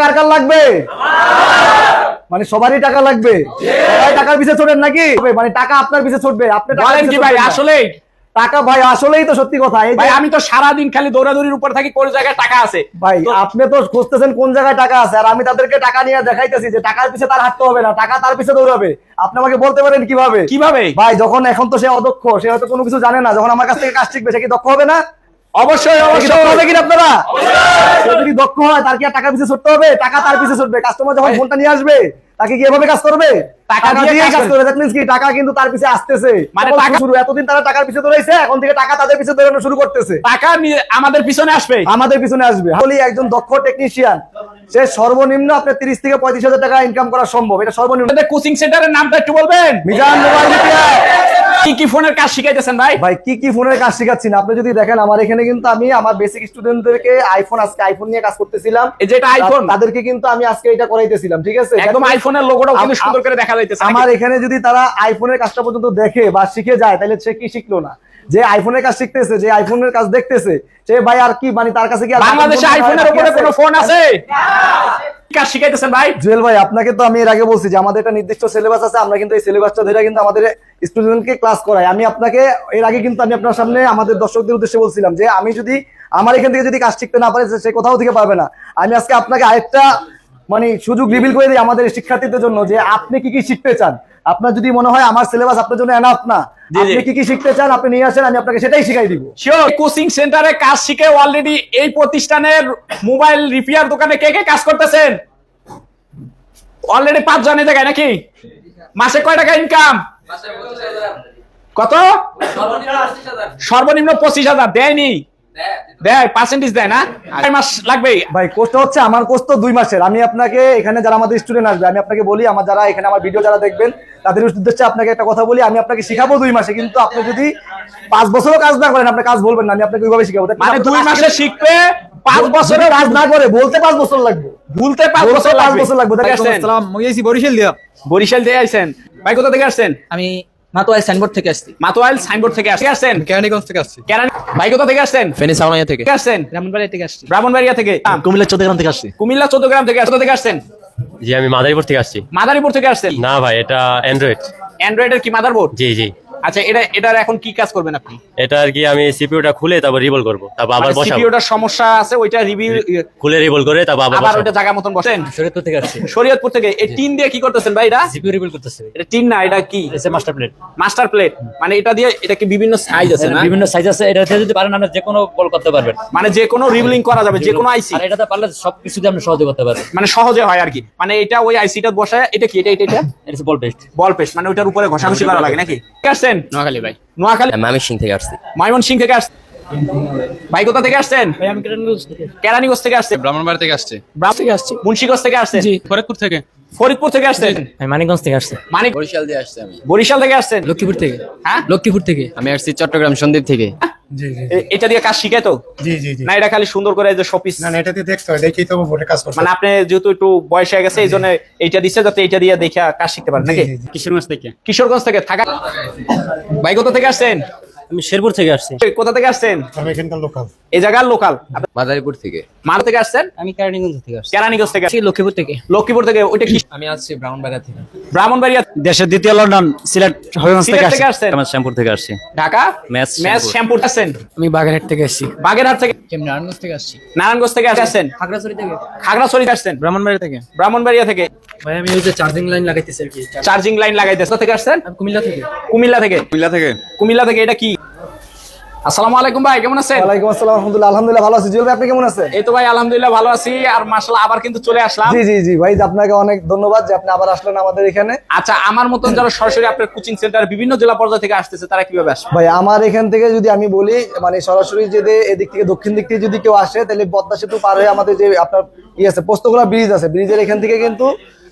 কার কার লাগবে? মানে সবারই টাকা লাগবে। সবাই টাকার পিছে ছোটেন নাকি? মানে টাকা আপনার পিছে ছুটবে আপনি টাকার বলেন কি ভাই ছুটবেন টাকা ভাই আসলেই তো সত্যি কথা। ভাই আমি তো সারাদিন খালি দৌড়াদৌড়ির উপর থাকি কোন জায়গায় টাকা আছে? ভাই আপনি তো খুঁজতেছেন কোন জায়গায় টাকা আছে আর আমি তাদেরকে টাকা নিয়ে দেখাইতেছি যে টাকার পিছে তার হাঁটতে হবে না টাকা তার পিছে দৌড়াবে। আপনি আমাকে বলতে পারেন কীভাবে? কীভাবে? ভাই যখন এখন তো সে অদক্ষ সে হয়তো কোনো কিছু জানে না যখন আমার কাছ থেকে কাজ শিখবে সে কি দক্ষ হবে না? অবশ্যই অবশ্যই। হবে কিনা আপনারা? যদি দক্ষ হয় তার কি আর টাকা পিছে ছুটতে হবে? টাকা তার পিছে ছুটবে। কাস্টমার যখন ফোনটা নিয়ে আসবে তাকে কি এভাবে কাজ করবে? টাকা টাকা দিয়ে দিয়ে কাজ কাজ করবে। করবে। দ্যাট মিন্স কি? টাকা কিন্তু তার পিছে আসতেছে। মানে মানে টাকা- টাকা শুরু এতদিন তারা টাকার পিছে দৌড়াইছে এখন থেকে টাকা তাদের পিছে দৌড়ানো শুরু করতেছে। টাকা নিয়ে আমাদের পিছনে আসবে। আমাদের পিছনে আসবে। বলি একজন দক্ষ টেকনিশিয়ান সে সর্বনিম্ন আপনার তিরিশ থেকে পঁয়ত্রিশ হাজার টাকা ইনকাম করা সম্ভব। এটা সর্বনিম্ন। কোচিং সেন্টারের নামটা একটু বলবেন? Mizan mobile repair. কি কি ফোনের কাজ শিখাইতেছেন ভাই? ভাই কি কি ফোনের কাজ শিখাচ্ছেন আপনি যদি দেখেন আমার এখানে কিন্তু আমি আমার বেসিক স্টুডেন্টদেরকে আইফোন আজকে আইফোন নিয়ে কাজ করতেছিলাম। এই যে এটা আইফোন তাদেরকে কিন্তু আমি আজকে এটা করাইতেছিলাম ঠিক আছে? একদম আইফোনের লোগোটাও কিন্তু সুন্দর করে দেখা যাইতেছে আমার এখানে যদি তারা আইফোনের কাজটা পর্যন্ত দেখে বা শিখে যায় তাহলে সে কি শিখলো না? যে আইফোনের কাজ শিখতেছে যে আইফোনের কাজ দেখতেছে সে ভাই আর কি মানে তার কাছে কি বাংলাদেশে আইফোনের উপরে কোনো ফোন আছে? কাজ শিখাইতেছেন ভাই? জুয়েল ভাই আপনাকে তো আমি এর আগে বলছি যে আমাদের একটা নির্দিষ্ট সিলেবাস আছে আমরা কিন্তু এই সিলেবাসটা ধরে কিন্তু আমাদের স্টুডেন্টকে ক্লাস করাই। আমি আপনাকে এর আগে কিন্তু আমি আপনার সামনে আমাদের দর্শকদের উদ্দেশ্যে বলছিলাম যে আমি যদি আমার এখান থেকে যদি কাজ শিখতে না পারে সে কোথাও থেকে পারবে না। আমি আজকে আপনাকে আরেকটা মানে সুযোগ রিভিল করে দিই আমাদের শিক্ষার্থীদের জন্য যে আপনি কি কি শিখতে চান। আপনার যদি মনে হয় আমার সিলেবাস আপনার জন্য এনাফ না। আপনি কি কি শিখতে চান আপনি নিয়ে আসেন আমি আপনাকে সেটাই শিখাই দিব। শিওর কোচিং সেন্টারে কাজ শিখে অলরেডি এই প্রতিষ্ঠানের মোবাইল রিপেয়ার দোকানে কে কে কাজ করতেছেন? অলরেডি পাঁচ জনের জায়গায় নাকি? মাসে কয় টাকা ইনকাম কত? সর্বনিম্ন পঁচিশ হাজার দেয়নি। দেয় পার্সেন্টেজ দেয় না। আড়াই মাস লাগবে ভাই কোর্সটা হচ্ছে আমার কোর্স তো দুই মাসের। আমি আপনাকে এখানে যারা আমাদের স্টুডেন্ট আসবে আমি আপনাকে বলি আমার যারা এখানে আমার ভিডিও যারা দেখবেন তাদের উদ্দেশ্যে আপনাকে একটা কথা বলি আমি আপনাকে শিখাবো দুই মাসে কিন্তু আপনি যদি পাঁচ বছরও কাজ না করেন আপনি কাজ বলবেন না আমি আপনাকে ওইভাবে শিখাবো। মানে দুই কাজ মাসে শিখবে পাঁচ বছরে কাজ না করে বলতে পাঁচ বছর লাগবে। ভুলতে পাঁচ বছর পাঁচ বছর লাগবে বরিশাল দিয়া। বরিশাল থেকে আসছেন ভাই কোথা থেকে আসছেন? আমি সাইনবোর্ড থেকে আসছি। মাতোয়াইল সাইনবোর্ড থেকে আসছে। আসছেন কেরানীগঞ্জ থেকে আসছি। কেরানি ভাই কোথা থেকে আসছেন? ফেনী থেকে। আসছেন থেকে আসছি। ব্রাহ্মণবাড়িয়া থেকে। কুমিল্লা চৌদ্দগ্রাম থেকে আসছি। কুমিল্লা চৌদ্দগ্রাম থেকে আসছেন? জি আমি মাদারীপুর থেকে আসছি। মাদারীপুর থেকে আসছেন? না ভাই এটা অ্যান্ড্রয়েড অ্যান্ড্রয়েডের কি মাদারবোর্ড? জি জি। আচ্ছা এটা এটার এখন কি কাজ করবেন আপনি? এটা আর কি আমি সিপিইউটা খুলে তারপর রিবল করব। তারপর আবার বসাবো। সিপিইউটার সমস্যা আছে ওইটা রিভিউ খুলে রিবল করে তারপর আবার আবার জায়গা মতন বসেন। শরীয়তপুর থেকে আসছি। শরীয়তপুর থেকে। এই টিন দিয়ে কি করতেছেন ভাই এটা? জিপিও রিবিল করতেছে। এটা টিন না এটা কি? এসে মাস্টার প্লেট মাস্টার প্লেট মানে এটা দিয়ে এটা কি বিভিন্ন সাইজ আছে না? বিভিন্ন সাইজ আছে। এটা যদি পারেন আপনি যে কোনো কল করতে পারবেন। মানে যে কোনো রিভিলিং করা যাবে যে কোনো আইসি আর এটাতে পারলে সবকিছু দিয়ে আপনি সহজে করতে পারবেন। মানে সহজে হয় আর কি। মানে এটা ওই আইসিটা বসায় এটা কি? এটা এটা এটা? বল পেস্ট বল পেস্ট মানে ওইটার উপরে ঘষাঘষি করা লাগে নাকি? ঠিক আসছেন? নোয়াখালী ভাই। নোয়াখালী আমি সিং থেকে আসছি। মাইমন সিং থেকে আসছেন। ভাই কোথা থেকে আসছেন? ভাই আমি কেরানীগঞ্জ থেকে কেরানীগঞ্জ থেকে আসছেন? ব্রাহ্মণবাড়ি থেকে আসছে। থেকে আসছে মুন্সিগঞ্জ থেকে আসছেন? জি। ফরিদপুর থেকে। ফরিদপুর থেকে আসছেন? আমি মানিকগঞ্জ থেকে আসছি। মানিক বরিশাল দিয়ে আসছি আমি। বরিশাল থেকে আসছেন? লক্ষ্মীপুর থেকে। হ্যাঁ? লক্ষ্মীপুর থেকে। আমি আসছি চট্টগ্রাম সন্দ্বীপ থেকে। এটা দিয়ে কাজ শিখে তো? জি জি জি। না এটা খালি সুন্দর করে যে শপিস না না এটাতে দেখতে হয় দেখেই তো কাজ করতে মানে আপনি যেহেতু একটু বয়স হয়ে গেছে এই জন্য এইটা দিচ্ছে যাতে এইটা দিয়ে দেখে কাজ শিখতে পারেন নাকি। কিশোরগঞ্জ থেকে। কিশোরগঞ্জ থেকে থাকা ভাই কোথা থেকে আসছেন? আমি শেরপুর থেকে আসছি। কোথা থেকে আসছেন? আমি এখানকার লোকাল। এই জায়গার লোকাল মাদারীপুর থেকে। মাল থেকে আসছেন? আমি কেরানীগঞ্জ থেকে আসছি। কেরানীগঞ্জ থেকে লক্ষ্মীপুর থেকে। লক্ষ্মীপুর থেকে ওইটা কি? আমি আসছি ব্রাহ্মণবাড়িয়া থেকে। ব্রাহ্মণবাড়িয়া দেশের দ্বিতীয় লন্ডন সিলেট হবিগঞ্জ সিলেট থেকে আসছেন? আমার শ্যামপুর থেকে আসছি। ঢাকা? ম্যাচ ম্যাচ শ্যামপুর আসছেন। আমি বাগেরহাট থেকে আসছি। বাগেরহাট থেকে আমি নারায়ণগঞ্জ থেকে আসছি। নারায়ণগঞ্জ থেকে আসছেন? খাগড়াছড়ি থেকে। খাগড়াছড়ি আসছেন? ব্রাহ্মণবাড়ি থেকে। ব্রাহ্মণবাড়িয়া থেকে। ভাই আমি ওই যে চার্জিং লাইন লাগাইতেছি আর কি। চার্জিং লাইন লাগাইতে কোথা থেকে আসছেন? কুমিল্লা থেকে। কুমিল্লা থেকে। কুমিল্লা থেকে। কুমিল্লা থেকে এটা কি? আসসালামু আলাইকুম ভাই কেমন আছেন? ওয়ালাইকুম আসসালাম আলহামদুলিল্লাহ আলহামদুলিল্লাহ ভালো আছি। জুয়েল ভাই আপনি কেমন আছেন? এই তো ভাই আলহামদুলিল্লাহ ভালো আছি আর মাশাআল্লাহ আবার কিন্তু চলে আসলাম। জি জি জি ভাই আপনাকে অনেক ধন্যবাদ যে আপনি আবার আসলেন আমাদের এখানে। আচ্ছা আমার মতন যারা সরাসরি আপনার কোচিং সেন্টার বিভিন্ন জেলা পর্যায় থেকে আসতেছে তারা কীভাবে আসবে? ভাই আমার এখান থেকে যদি আমি বলি মানে সরাসরি যদি এদিক থেকে দক্ষিণ দিক থেকে যদি কেউ আসে তাহলে পদ্মা সেতু পার হয়ে আমাদের যে আপনার ইয়ে আছে পোস্তগোলা ব্রিজ আছে ব্রিজের এখান থেকে কিন্তু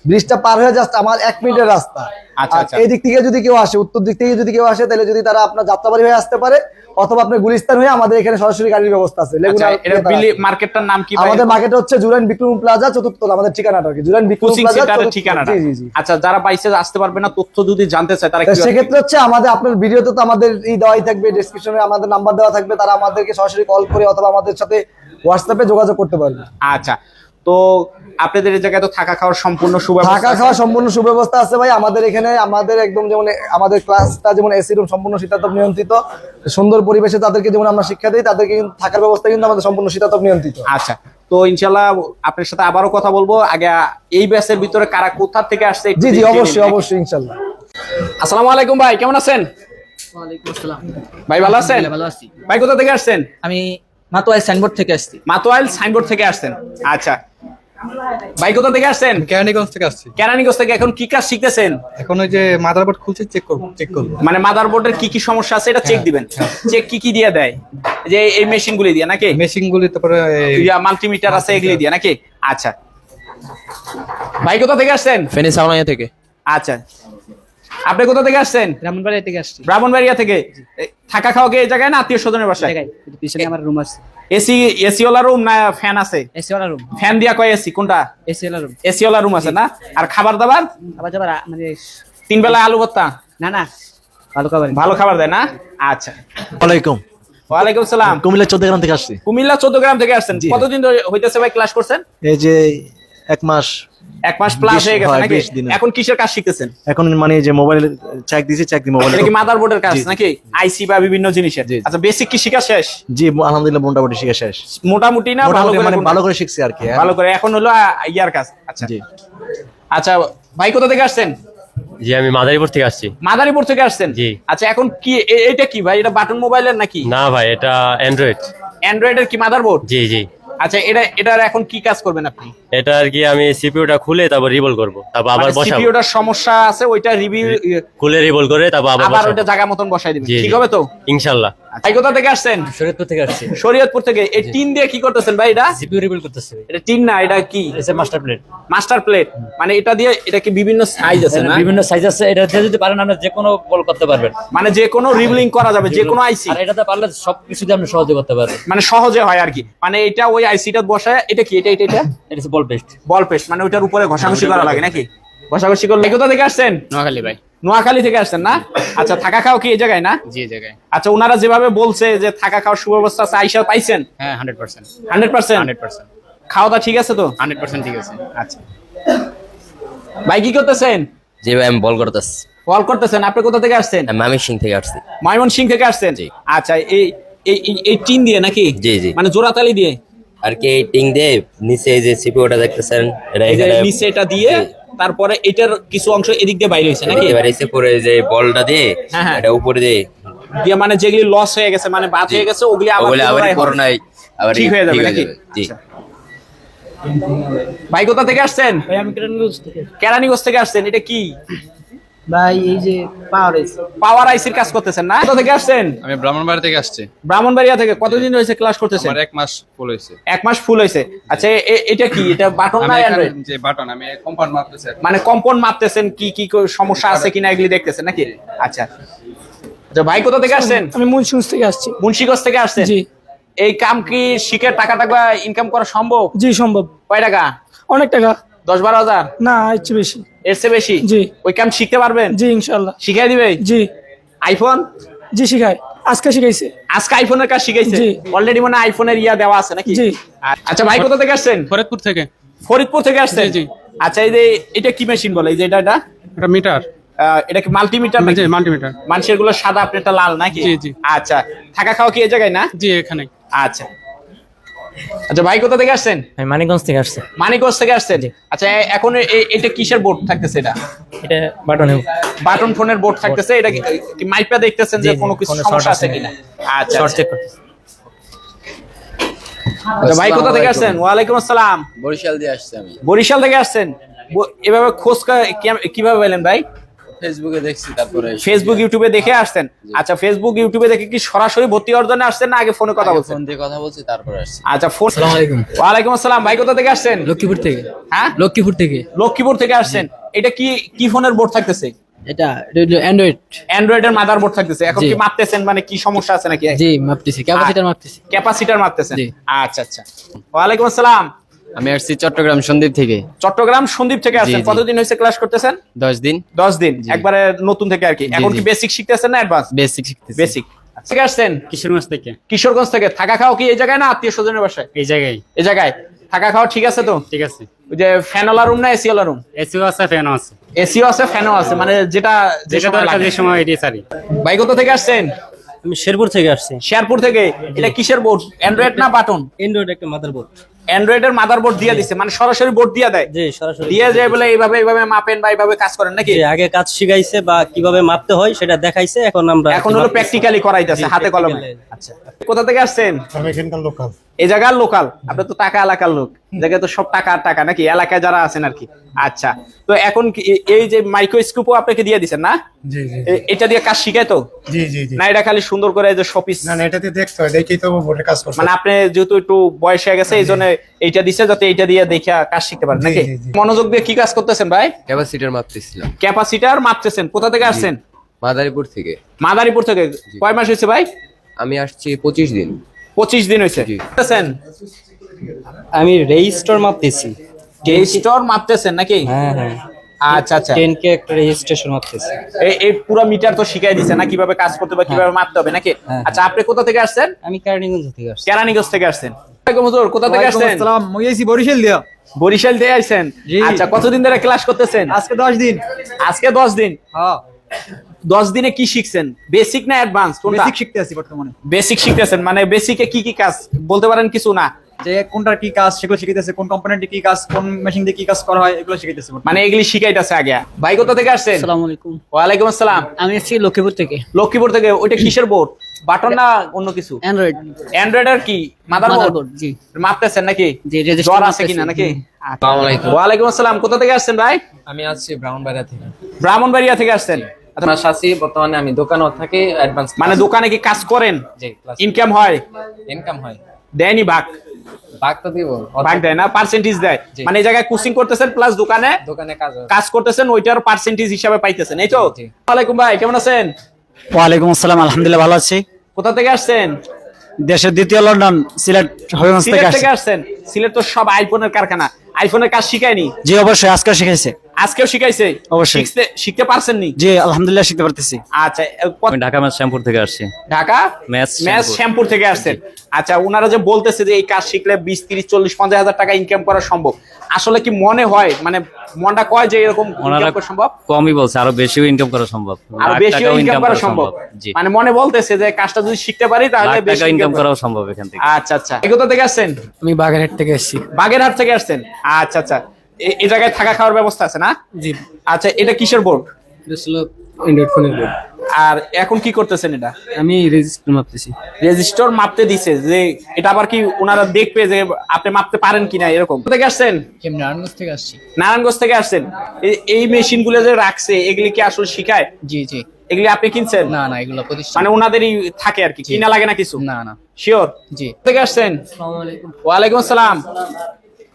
ব্রিজটা পার হয়ে জাস্ট আমার এক মিনিটের রাস্তা। আচ্ছা, আর আচ্ছা। এই দিক থেকে যদি কেউ আসে উত্তর দিক থেকে যদি কেউ আসে তাহলে যদি তারা আপনার যাত্রাবাড়ি হয়ে আসতে পারে অথবা আপনার গুলিস্তান হয়ে আমাদের এখানে সরাসরি গাড়ির ব্যবস্থা আছে আচ্ছা মার্কেটটার নাম কি আমাদের মার্কেট হচ্ছে জুরাইন বিক্রম প্লাজা চতুর্থ আমাদের ঠিকানাটা কি জুরাইন বিক্রম প্লাজা। ঠিকানাটা। আচ্ছা যারা বাইসে আসতে পারবে না তথ্য যদি জানতে চায় তারা সেক্ষেত্রে হচ্ছে আমাদের আপনার ভিডিওতে তো আমাদের এই দেওয়াই থাকবে ডেসক্রিপশনে আমাদের নাম্বার দেওয়া থাকবে তারা আমাদেরকে সরাসরি কল করে অথবা আমাদের সাথে হোয়াটসঅ্যাপে যোগাযোগ করতে পারবে। আচ্ছা তো আপনাদের এই জায়গায় তো থাকা খাওয়ার সম্পূর্ণ সুব্যবস্থা থাকা। খাওয়া সম্পূর্ণ সুব্যবস্থা আছে ভাই। আমাদের এখানে আমাদের একদম যেমন আমাদের ক্লাসটা যেমন এসি রুম সম্পূর্ণ শীতাতপ নিয়ন্ত্রিত। সুন্দর পরিবেশে তাদেরকে যেমন আমরা শিক্ষা দিই তাদেরকে কিন্তু থাকার ব্যবস্থা কিন্তু আমাদের সম্পূর্ণ শীতাতপ নিয়ন্ত্রিত। আচ্ছা তো ইনশাল্লাহ আপনার সাথে আবারও কথা বলব। আগে এই ব্যাসের ভিতরে কারা কোথা থেকে আসছে জি জি অবশ্যই অবশ্যই ইনশাল্লাহ আসসালামু আলাইকুম ভাই কেমন আছেন? ওয়ালাইকুম আসসালাম। ভাই ভালো আছেন? ভালো আছি। ভাই কোথা থেকে আসছেন? আমি মাতোয়াই সাইনবোর্ড থেকে আসছি। মাতোয়াইল সাইনবোর্ড থেকে আসছেন। আচ্ছা ভাই কোথা থেকে আসছেন? কেরানীগঞ্জ থেকে আসছি। কেরানীগঞ্জ থেকে এখন কি কাজ শিখতেছেন? এখন ওই যে মাদারবোর্ড খুলছে চেক করব চেক করব। মানে মাদারবোর্ডের কি কি সমস্যা আছে এটা চেক দিবেন। চেক কি কি দিয়ে দেয়? যে এই মেশিন গুলি দিয়ে নাকি? মেশিন গুলি তারপরে মাল্টিমিটার আছে এগুলি দিয়ে নাকি? আচ্ছা। ভাই কোথা থেকে আসছেন? ফেনী সাউনাইয়া থেকে। আচ্ছা। আপনি কোথা থেকে আসছেন? ব্রাহ্মণবাড়িয়া থেকে আসছি। ব্রাহ্মণবাড়িয়া থেকে? থাকা খাওয়া কি এই জায়গায় না আত্মীয় স্বজনের বাসায়? পিছনে আমার রুম আছে। এসি এসি ওয়ালা রুম না ফ্যান আছে? এসি ওয়ালা রুম ফ্যান দিয়া কয় এসি কোনটা? এসি ওয়ালা রুম এসি ওয়ালা রুম আছে না? আর খাবার দাবার? আবার যাবার মানে তিন বেলা আলু ভর্তা? না না ভালো খাবার। ভালো খাবার দেয় না? আচ্ছা। ওয়ালাইকুম। ওয়ালাইকুম সালাম। কুমিল্লা চৌদ্দগ্রাম থেকে আসছি। কুমিল্লা চোদ্দ গ্রাম থেকে আসছেন। কতদিন ধরে হইতেছে ভাই ক্লাস করছেন? এই যে এক মাস এক মাস প্লাস হয়ে গেছে নাকি? এখন কিসের কাজ শিখতেছেন? এখন মানে যে মোবাইল চেক চেক দিয়ে মোবাইল এটা কি মাদার বোর্ডের কাজ নাকি? আইসি বা বিভিন্ন জিনিসের। আচ্ছা বেসিক কি শিখা শেষ? জি আলহামদুলিল্লাহ মোটামুটি শিখে শেষ। মোটামুটি না ভালো করে মানে ভালো করে শিখছি আর কি হ্যাঁ। ভালো করে এখন হলো ইয়ার কাজ। আচ্ছা। জি। আচ্ছা ভাই কোথা থেকে আসছেন? জি আমি মাদারীপুর থেকে আসছি। মাদারীপুর থেকে আসছেন? জি। আচ্ছা এখন কি এটা কি ভাই? এটা বাটন মোবাইলের নাকি? না ভাই এটা অ্যান্ড্রয়েড অ্যান্ড্রয়েডের কি মাদারবোর্ড জি জি। আচ্ছা এটা এটার এখন কি কাজ করবেন আপনি? এটা আর কি আমি সিপিইউটা খুলে তারপর রিবল করব তারপর আবার বসাবো। সিপিইউটার সমস্যা আছে ওইটা রিভিউ খুলে রিবল করে তারপর আবার আবার ওটা ওইটা জায়গা মতন বসাই দিবেন। ঠিক হবে তো? ইনশাআল্লাহ ভাই কোথা থেকে আসছেন? শরীয়তপুর থেকে আসছি। শরীয়তপুর থেকে। এই টিন দিয়ে কি করতেছেন ভাই এটা? রিবিল করতেছি। এটা টিন না এটা কি? এসে মাস্টার প্লেট মাস্টার প্লেট মানে এটা দিয়ে এটা কি বিভিন্ন সাইজ আছে না? বিভিন্ন সাইজ আছে। এটা দিয়ে যদি পারেন আপনি যে কোনো বল করতে পারবেন। মানে যে কোনো রিবলিং করা যাবে যে কোনো আইসি আর এটাতে পারলে সবকিছু দিয়ে আপনি সহজে করতে পারবেন। মানে সহজে হয় আর কি। মানে এটা ওই আইসিটা বসায় এটা কি? এটা এটা এটা? এটা বল পেস্ট বল পেস্ট মানে ওইটার উপরে ঘষাঘষি করা লাগে নাকি? ঘষাঘষি করলে কোথা থেকে আসছেন? নোয়াখালী ভাই। নোয়াখালী থেকে আসছেন না? আচ্ছা থাকা খাওয়া কি এই জায়গায় না? জি জায়গায়। আচ্ছা ওনারা যেভাবে বলছে যে থাকা খাওয়ার সুব্যবস্থা আছে আইসা পাইছেন? হ্যাঁ hundred percent hundred percent hundred percent খাওয়া দাওয়া ঠিক আছে তো? হান্ড্রেড পার্সেন্ট ঠিক আছে। আচ্ছা। ভাই কি করতেছেন? জি ভাই আমি বল করতেছি। বল করতেছেন আপনি কোথা থেকে আসছেন? মামি সিং থেকে আসছি। ময়মন সিং থেকে আসছেন? জি। আচ্ছা এই এই এই- টিন দিয়ে নাকি? জি, জি। মানে জোড়াতালি দিয়ে? আর কি এই টিং দিয়ে নিচে এই যে সিপিওটা দেখতেছেন এটা এই যে এখানে নিচে এটা দিয়ে তারপরে এটার কিছু অংশ এদিক দিয়ে বাইরে হয়েছে নাকি? বাইরে এসে পরে যে বলটা দিয়ে হ্যাঁ, হ্যাঁ। এটা উপরে দিয়ে। দিয়ে মানে যেগুলি লস হয়ে গেছে মানে বাদ হয়ে গেছে ওগুলি আবার আবার পুনরায় নাই করোনায় আবার ঠিক হয়ে যাবে নাকি? জি। ভাই কোথা থেকে আসছেন? ভাই আমি কেরানীগঞ্জ থেকে। কেরানীগঞ্জ থেকে আসছেন এটা কি? ভাই এই যে পাওয়ার এসি পাওয়ার আইসির কাজ করতেছেন না? কোথা থেকে আসছেন? আমি ব্রাহ্মণবাড়ি থেকে আসছি। ব্রাহ্মণবাড়িয়া থেকে। কতদিন হয়েছে ক্লাস করতেছেন? আমার এক মাস ফুল হয়েছে। এক মাস ফুল হয়েছে। আচ্ছা এটা কি? এটা বাটন না অ্যান্ড্রয়েড যে বাটন আমি কম্পাউন্ড মারতেছি মানে কম্পন মাপতেছেন কি কি সমস্যা আছে কিনা এগুলি দেখতেছেন নাকি? আচ্ছা। আচ্ছা ভাই কোথা থেকে আসছেন? আমি মুন্সিগঞ্জ থেকে আসছি। মুন্সিগঞ্জ থেকে আসছেন? জি। এই কাম কি শিখে টাকা টাকা ইনকাম করা সম্ভব? জি সম্ভব। কয় টাকা? অনেক টাকা। দশ বারো হাজার? না এর বেশি। এর চেয়ে বেশি? জি। ওই কাম শিখতে পারবেন? জি ইনশাল্লাহ শিখাই দিবে? জি। আইফোন? জি শিখাই। আজকে শিখাইছে। আজকে আইফোনের কাজ শিখাইছে? অলরেডি মানে আইফোনের ইয়া দেওয়া আছে নাকি? জি। আচ্ছা ভাই কোথা থেকে আসছেন? ফরিদপুর থেকে। ফরিদপুর থেকে আসছেন? জি, জি। আচ্ছা এই যে এটা কি মেশিন বলে? এই যে এটা? এটা এটা মিটার। আহ, এটা কি মাল্টিমিটার নাকি? জি মাল্টিমিটার মানুষেরগুলো সাদা আপনারটা লাল নাকি? জি, জি। আচ্ছা থাকা খাওয়া কি এই জায়গায় না? জি এখানে। আচ্ছা। আচ্ছা ভাই কোথা থেকে আসছেন? আমি মানিকগঞ্জ থেকে আসছি। মানিকগঞ্জ থেকে আসছেন? আচ্ছা এখন এটা কিসের বোর্ড থাকতেছে এটা? এটা বাটনে। বাটন ফোনের বোর্ড থাকতেছে? এটা কি- মাইপটা দেখতেছেন যে কোনো কিছু সমস্যা আছে কিনা? আচ্ছা শর্ট আচ্ছা। চেক করতেছি আচ্ছা, ভাই কোথা থেকে আসছেন? ওয়ালাইকুম আসসালাম। বরিশাল দিয়ে আসছি আমি। বরিশাল থেকে আসছেন? এভাবে খোঁজ কীভাবে পেলেন ভাই? ফেসবুকে দেখছি তারপরে ফেসবুক ইউটিউবে দেখে আসছেন? আচ্ছা ফেসবুক ইউটিউবে দেখে কি সরাসরি ভর্তি জন্য আসছেন না আগে ফোনে কথা বলছেন? ফোন দিয়ে কথা বলছি তারপরে আসছি। আচ্ছা ফোন আসসালামু আলাইকুম। ওয়ালাইকুম আসসালাম ভাই কোথা থেকে আসছেন? লক্ষ্মীপুর থেকে। হ্যাঁ? লক্ষ্মীপুর থেকে। লক্ষ্মীপুর থেকে আসছেন। এটা কি কি ফোনের বোর্ড থাকতেছে? এটা অ্যান্ড্রয়েড অ্যান্ড্রয়েডের মাদার বোর্ড থাকতেছে। এখন। কি মাপতেছেন? মানে কি সমস্যা আছে নাকি? জি মাপতেছি। ক্যাপাসিটার মাপতেছি। ক্যাপাসিটার মাপতেছেন। জি। আচ্ছা আচ্ছা। ওয়ালাইকুম আসসালাম। আমি আসছি চট্টগ্রাম সন্দীপ থেকে। চট্টগ্রাম সন্দীপ থেকে আসছেন। কতদিন হয়েছে ক্লাস করতেছেন? দশ দিন। দশ দিন। একবারে নতুন থেকে আর কি। এখন কি বেসিক শিখতেছেন না অ্যাডভান্স বেসিক শিখতেছি। বেসিক থেকে আসছেন কিশোরগঞ্জ থেকে? কিশোরগঞ্জ থেকে। থাকা খাওয়া কি এই জায়গায় না আত্মীয় স্বজনের বাসায়? এই জায়গায়। এই জায়গায়। থাকা খাওয়া ঠিক আছে তো? ঠিক আছে। ওই যে ফ্যানওয়ালা রুম না এসি ওয়ালা রুম এসিও আছে ফ্যানও আছে। এসিও আছে ফ্যানও আছে। মানে যেটা যে সময় লাগে। সময় এটি সারি ভাই কোথা থেকে আসছেন? আমি শেরপুর থেকে আসছি। শেরপুর থেকে। এটা কিসের বোর্ড অ্যান্ড্রয়েড না বাটন অ্যান্ড্রয়েড একটা মাদার বোর্ড অ্যান্ড্রয়েডের মাদার বোর্ড দিয়ে দিছে মানে সরাসরি বোর্ড দিয়ে দেয়। জি সরাসরি দিয়ে যায় বলে এইভাবে এইভাবে মাপেন বা এইভাবে কাজ করেন নাকি? আগে কাজ শিখাইছে বা কীভাবে মাপতে হয় সেটা দেখাইছে এখন আমরা এখন হলো প্র্যাকটিক্যালি করাইতেছে হাতে কলমে। আচ্ছা কোথা থেকে আসছেন? আমি এখানকার লোকাল এই জায়গার লোকাল আপনি তো টাকা এলাকার লোক। জায়গায় তো সব টাকা টাকা নাকি? এলাকায় যারা আছেন আর কি। আচ্ছা তো এখন কি এই যে মাইক্রোস্কোপও আপনাকে দিয়ে দিছেন না? জি জি এটা দিয়ে কাজ শিখায় তো? জি জি জি। না এটা খালি সুন্দর করে এই যে শপিস না এটাতে দেখতে হয় দেখেই তো বোর্ডে কাজ করছে। মানে আপনি যেহেতু একটু বয়স হয়ে গেছে এই জন্য এইটা দিছে যাতে এইটা দিয়ে দেখে কাজ শিখতে পারেন নাকি। মনোযোগ দিয়ে কি কাজ করতেছেন ভাই? ক্যাপাসিটার মাপতেছিলাম ক্যাপাসিটার মাপতেছেন কোথা থেকে আসছেন? মাদারীপুর থেকে। মাদারীপুর থেকে। কয় মাস হয়েছে ভাই? আমি আসছি পঁচিশ দিন। পঁচিশ দিন হয়েছে। আমি রেজিস্টর মাপতেছি রেজিস্টর মাপতেছেন নাকি? হ্যাঁ হ্যাঁ। আচ্ছা আচ্ছা। টেন কে একটা রেজিস্ট্রেশন মাপতেছি এই এই পুরো মিটার তো শিখাই দিছে না কীভাবে কাজ করতে হবে কীভাবে মাপতে হবে নাকি? হ্যাঁ। আচ্ছা আপনি কোথা থেকে আসছেন? আমি কার্নিগঞ্জ থেকে আসছি। কেরানীগঞ্জ থেকে আসছেন। ওয়ালাইকুম হুজুর, কোথা থেকে আসছেন? বরিশাল দিয়া। বরিশাল থেকে আসছেন? আচ্ছা কতদিন ধরে ক্লাস করতেছেন? আজকে দশ দিন। আজকে দশ দিন? হ্যাঁ। দশ দিনে কি শিখছেন? বেসিক না অ্যাডভান্স বেসিক শিখতে আছি বর্তমানে। বেসিক শিখতেছেন মানে বেসিকে কি কি কাজ? বলতে পারেন কিছু না? যে কোনটার কি কাজ সেগুলো শিখাইতেছে কোন কোম্পানির কি কাজ কোন মেশিন দিয়ে কি কাজ করা হয় এগুলো শিখাইতেছে মানে এগুলি শিখাইতেছে আগে। ভাই কোথা থেকে আসছেন? আসসালামু আলাইকুম। ওয়ালাইকুম আসসালাম। আমি আসছি লক্ষ্মীপুর থেকে। লক্ষ্মীপুর থেকে ওইটা কিসের বোর্ড বাটন না অন্য কিছু? অ্যান্ড্রয়েড অ্যান্ড্রয়েডের কি? মাদার বোর্ড জি। মাপতেছেন নাকি? জি, জ্বর আছে। কিনা নাকি? আসসালামু আলাইকুম। ওয়ালাইকুম আসসালাম। কোথা থেকে আসছেন ভাই? আমি আসছি ব্রাউনবাড়িয়া থেকে। ব্রাহ্মণবাড়িয়া থেকে আসছেন। আচ্ছা, আপনার শাসি বর্তমানে আমি দোকানও থাকি অ্যাডভান্স মানে দোকানে কি কাজ করেন? জি ইনকাম হয়? ইনকাম হয়। দেয়নি ভাগ ভাগ তো দিব ভাগ দেয় না পার্সেন্টেজ দেয়। মানে এই জায়গায় কোচিং করতেছেন প্লাস দোকানে দোকানে কাজ কাজ করতেছেন ওইটার পার্সেন্টেজ হিসাবে পাইতেছেন এই তো? ওয়ালাইকুম ভাই কেমন আছেন? ওয়ালাইকুম আসসালাম আলহামদুলিল্লাহ ভালো আছি। কোথা থেকে আসছেন? দেশের দ্বিতীয় লন্ডন সিলেট হবিগঞ্জ সিলেট থেকে আসছেন। সিলেট তো সব আইফোনের কারখানা। আইফোনের কাজ শিখায়নি? জি অবশ্যই আজকে শিখাইছে। আজকেও শিখাইছে? অবশ্যই। শিখতে- শিখতে পারছেন নি? জি আলহামদুলিল্লাহ শিখতে পারতেছি। আচ্ছা আমি ঢাকা ম্যাচ শ্যামপুর থেকে আসছি। ঢাকা? ম্যাচ ম্যাচ শ্যামপুর। থেকে আসছেন। আচ্ছা ওনারা যে বলতেছে যে এই কাজ শিখলে বিশ তিরিশ চল্লিশ পঞ্চাশ হাজার টাকা ইনকাম করা সম্ভব আসলে কি মনে হয়? মানে মনটা কয় যে এরকম ওনারা ইনকাম করা সম্ভব? কমই বলছে আরও বেশিও ইনকাম করা সম্ভব। আরও বেশিও ইনকাম করা সম্ভব। মানে মনে বলতেছে যে কাজটা যদি শিখতে পারি তাহলে বেশি ইনকাম করা করাও সম্ভব এখান থেকে। আচ্ছা আচ্ছা। এগোতা থেকে আসছেন? আমি বাগেরহাট থেকে এসেছি। বাগেরহাট থেকে আসছেন। আচ্ছা আচ্ছা। এ- এই জায়গায় থাকা খাওয়ার ব্যবস্থা আছে না? জি। আচ্ছা এটা কিসের বোর্ড? অ্যান্ড্রয়েড ফোনের বোর্ড। আর এখন কি করতেছেন এটা? আমি রেজিস্টার মাপতেছি। রেজিস্টার মাপতে দিছে যে এটা আবার কি ওনারা দেখবে যে আপনি মাপতে পারেন কিনা এরকম? কোথা থেকে আসছেন? নারায়ণগঞ্জ থেকে আসছি। নারায়ণগঞ্জ থেকে আসছেন। এই মেশিনগুলো যে রাখছে এগুলি কি আসলে শিখায়? জি জি। এগুলি আপনি কিনছেন? না না এগুলো প্রতিষ্ঠান মানে ওনাদেরই থাকে আর কি। কিনা লাগে না কিছু? না না। শিওর জি। থেকে আসছেন? ওয়ালাইকুম আসসালাম।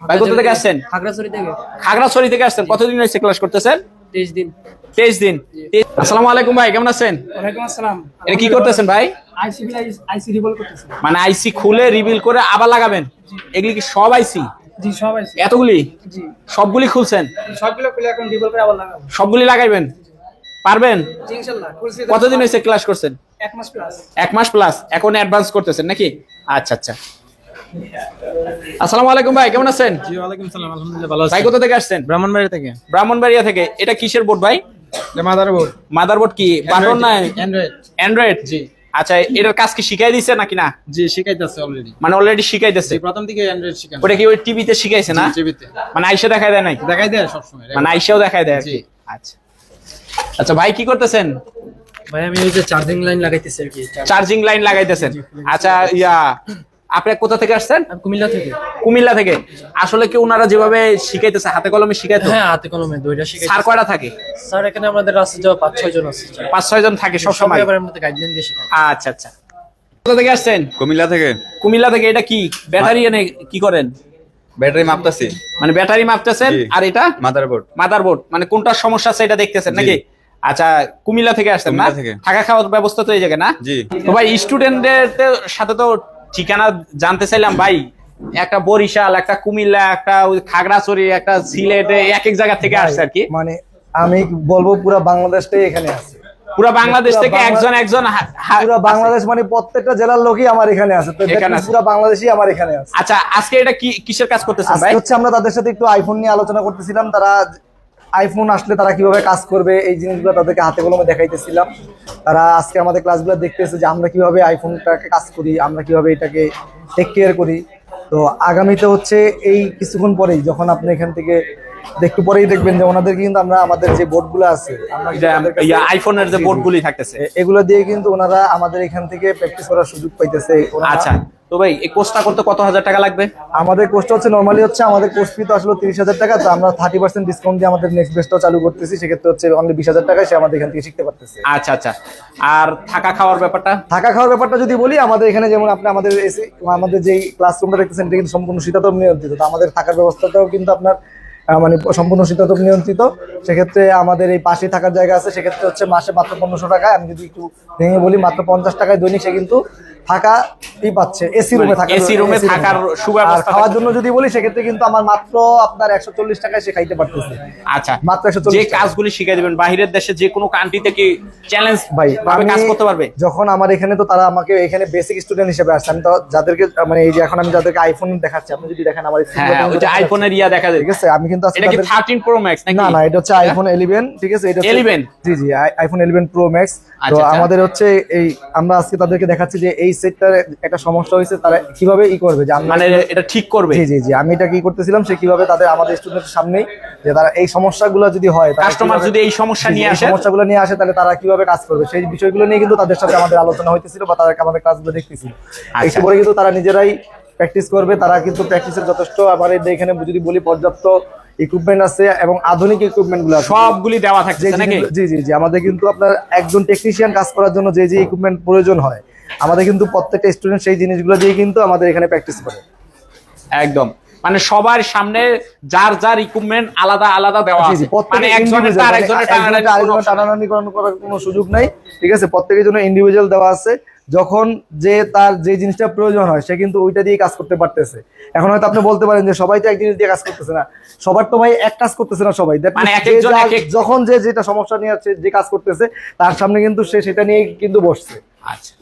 ভাই কোথা থেকে আসছেন? খাগড়াছড়ি থেকে। খাগড়াছড়ি থেকে আসছেন। কতদিন হয়েছে ক্লাস করতেছেন? তেইশ দিন। তেইশ দিন। তেইশ- আসসালামু আলাইকুম ভাই কেমন আছেন? ওয়ালাইকুম আসসালাম। এটা কি করতেছেন ভাই? আইসি আইসি রিভল করতেছি। মানে আইসি খুলে রিভিল করে আবার লাগাবেন? এগুলি কি সব আইসি? জি সব আইসি। এতগুলি? জি। সবগুলি খুলছেন? সবগুলো খুলে এখন রিভল করে আবার লাগাবো। সবগুলি লাগাইবেন? পারবেন? ইনশাআল্লাহ কতদিন হয়েছে ক্লাস করছেন? এক মাস প্লাস এক মাস প্লাস এখন অ্যাডভান্স করতেছেন নাকি? আচ্ছা আচ্ছা। আসসালামু আলাইকুম ভাই কেমন আছেন? জি ওয়ালাইকুম সালাম আলহামদুলিল্লাহ ভালো ভাই কোথা থেকে আসছেন? ব্রাহ্মণবাড়ি থেকে। ব্রাহ্মণবাড়িয়া থেকে। এটা কিসের বোর্ড ভাই? মাদারবোর্ড মাদারবোর্ড কি? বাটন না? অ্যান্ড্রয়েড অ্যান্ড্রয়েড জি। আচ্ছা এটার কাজ কি শিখাই দিছে নাকি না? জি শিখাইতেছে অলরেডি মানে অলরেডি শিখাইতেছে। প্রথম দিকে অ্যান্ড্রয়েড শিখানো। ওটা কি ওই টিভিতে শিখাইছে না? টিভিতে। মানে আইসা দেখায় দেয় নাই? দেখাই দেয় সবসময় মানে আইসাও দেখায় দেয় জি। আচ্ছা। আচ্ছা ভাই কি করতেছেন? ভাই আমি ওই যে চার্জিং লাইন লাগাইতেছি আর কি। চার্জিং লাইন লাগাইতেছেন। আচ্ছা ইয়া। আপনি কোথা থেকে আসছেন? কুমিল্লা থেকে। কুমিল্লা থেকে। আসলে কি ওনারা যেভাবে শিখাইতেছে হাতে কলমে শিখাইতো? হ্যাঁ হাতে কলমে দুইটা শিখাই স্যার কয়টা থাকে? স্যার এখানে আমাদের আছে যে পাঁচ ছয় জন আছে পাঁচ ছয় জন থাকে সব সময়? ব্যাপারের মধ্যে গাইডলাইন দিয়ে শেখায়। আচ্ছা আচ্ছা। কোথা থেকে আসছেন? কুমিল্লা থেকে। কুমিল্লা থেকে এটা কি? ব্যাটারি এনে কি করেন? ব্যাটারি মাপতাছি। মানে ব্যাটারি মাপতেছেন আর এটা? মাদারবোর্ড। মাদারবোর্ড। মানে কোনটার সমস্যা আছে এটা দেখতেছেন নাকি? আচ্ছা কুমিল্লা থেকে আসছেন না? থাকা। খাওয়ার ব্যবস্থা তো এই জায়গায় না? জি। তো ভাই স্টুডেন্টদের সাথে তো ঠিকানা জানতে চাইলাম ভাই একটা বরিশাল একটা কুমিল্লা একটা খাগড়াছড়ি একটা সিলেট এক এক জায়গা থেকে আসছে আর কি? মানে আমি বলব পুরো বাংলাদেশটাই এখানে আছে। পুরো বাংলাদেশ থেকে একজন একজন পুরো বাংলাদেশ মানে প্রত্যেকটা জেলার লোকই আমার এখানে আছে। তো এখানে পুরো বাংলাদেশই আমার এখানে আছে। আচ্ছা আজকে এটা কি কিসের কাজ করতেছেন আজকে ভাই? হচ্ছে আমরা তাদের সাথে একটু আইফোন নিয়ে আলোচনা করতেছিলাম। তারা আইফোন আসলে তারা কীভাবে কাজ করবে এই জিনিসগুলো তাদেরকে হাতে কলমে দেখাইতেছিলাম। তারা আজকে আমাদের ক্লাসগুলো দেখতেছে যে আমরা কীভাবে আইফোনটাকে কাজ করি আমরা কীভাবে এটাকে টেক কেয়ার করি। তো আগামীতে হচ্ছে এই কিছুক্ষণ পরেই যখন আপনি এখান থেকে একটু পরেই দেখবেন যে ওনাদের কিন্তু আমরা আমাদের যে বোর্ডগুলো আছে আইফোনের যে। বোর্ডগুলি থাকতেছে। এগুলো দিয়ে কিন্তু ওনারা আমাদের এখান থেকে প্র্যাকটিস করার সুযোগ পাইতেছে। আচ্ছা। তো ভাই এই কোর্সটা করতে কত হাজার টাকা লাগবে? আমাদের কোর্সটা হচ্ছে নর্মালি হচ্ছে আমাদের কোর্স ফি তো আসলে তিরিশ হাজার টাকা তো আমরা থার্টি পার্সেন্ট ডিসকাউন্ট দিয়ে আমাদের নেক্সট বেসটাও চালু করতেছি সেক্ষেত্রে হচ্ছে অনলি বিশ হাজার টাকায় সে আমাদের এখান থেকে শিখতে পারতেছে। আচ্ছা আচ্ছা। আর থাকা খাওয়ার ব্যাপারটা? থাকা খাওয়ার ব্যাপারটা যদি বলি আমাদের এখানে যেমন আপনি আমাদের এসি আমাদের যেই ক্লাসরুমটা দেখতেছেন এটা কিন্তু সম্পূর্ণ শীতাতপ নিয়ন্ত্রিত তো আমাদের থাকার ব্যবস্থাটাও কিন্তু আপনার মানে সম্পূর্ণ শীতাতপ নিয়ন্ত্রিত সেক্ষেত্রে আমাদের এই পাশে থাকার জায়গা আছে সেক্ষেত্রে হচ্ছে মাসে মাত্র পনেরোশো টাকায় আমি যদি একটু ভেঙে বলি মাত্র পঞ্চাশ টাকায় দৈনিক সে কিন্তু থাকা পাচ্ছে এসি রুমে থাকা AC রুমে থাকার সুব্যবস্থা খাওয়ার জন্য যদি বলি সেক্ষেত্রে কিন্তু আমার মাত্র আপনার একশো চল্লিশ টাকায় সে খাইতে পারতেছে। আচ্ছা মাত্র 140 যে কাজগুলি শিখিয়ে দিবেন বাহিরের দেশে যে কোনো কান্ট্রি থেকে চ্যালেঞ্জ ভাই আমি কাজ করতে পারবে? যখন আমার এখানে তো তারা আমাকে এখানে বেসিক স্টুডেন্ট হিসেবে আসছে আমি তো যাদেরকে মানে এই যে এখন আমি যাদেরকে আইফোন দেখাচ্ছি আপনি যদি দেখেন আমার screen হ্যাঁ আইফোনের ইয়া দেখা যায়। ঠিক আছে আমি কিন্তু আজকে এটা কি তাদের- থার্টিন প্রো ম্যাক্স নাকি? না না এটা হচ্ছে আইফোন 11 ঠিক আছে? এটা 11? জি জি আইফোন 11 প্রো ম্যাক্স তো আচ্ছা, আচ্ছা। আমাদের হচ্ছে এই আমরা আজকে তাদেরকে দেখাচ্ছি যে এই সেটটার একটা সমস্যা হয়েছে তারা কীভাবে ই করবে যে মানে এটা ঠিক করবে? জি জি জি আমি এটা কি করতেছিলাম সে কীভাবে তাদের আমাদের স্টুডেন্টের সামনেই যে তারা এই সমস্যাগুলো যদি হয় কাস্টমার যদি এই সমস্যা নিয়ে আসে? সমস্যাগুলো নিয়ে আসে তাহলে তারা কীভাবে কাজ করবে? সেই বিষয়গুলো নিয়ে কিন্তু তাদের সাথে আমাদের আলোচনা হইতেছিল বা তারা আমাদের কাজগুলো দেখতেছিল। আচ্ছা। একটু পরে কিন্তু তারা নিজেরাই প্র্যাকটিস করবে তারা কিন্তু প্র্যাকটিসের যথেষ্ট আমার এই এখানে যদি বলি পর্যাপ্ত ইকুইপমেন্ট আছে এবং আধুনিক ইকুইপমেন্টগুলো সবগুলি দেওয়া থাকছে জি জি জি আমাদের কিন্তু আপনার একজন টেকনিশিয়ান কাজ করার জন্য যে যে ইকুইপমেন্ট প্রয়োজন হয় আমাদের কিন্তু প্রত্যেকটা স্টুডেন্ট সেই জিনিসগুলো দিয়ে কিন্তু আমাদের এখানে প্র্যাকটিস করে। একদম। মানে সবার সামনে যার যার ইকুইপমেন্ট আলাদা আলাদা দেওয়া আছে। মানে একজনের তার মানে একজনের। টানাটানি করার কোনো সুযোগ নাই ঠিক আছে? প্রত্যেকের জন্য ইন্ডিভিজুয়াল দেওয়া আছে। যখন যে তার যে জিনিসটা প্রয়োজন হয় সে কিন্তু ওইটা দিয়ে কাজ করতে পারতেছে। এখন হয়তো আপনি বলতে পারেন যে সবাই তো এক জিনিস দিয়ে কাজ করতেছে না। সবার তো ভাই এক কাজ করতেছে না সবাই। মানে যখন যে যেটা সমস্যা নিয়ে আছে যে কাজ করতেছে তার সামনে কিন্তু সে সেটা নিয়ে কিন্তু বসছে। আচ্ছা।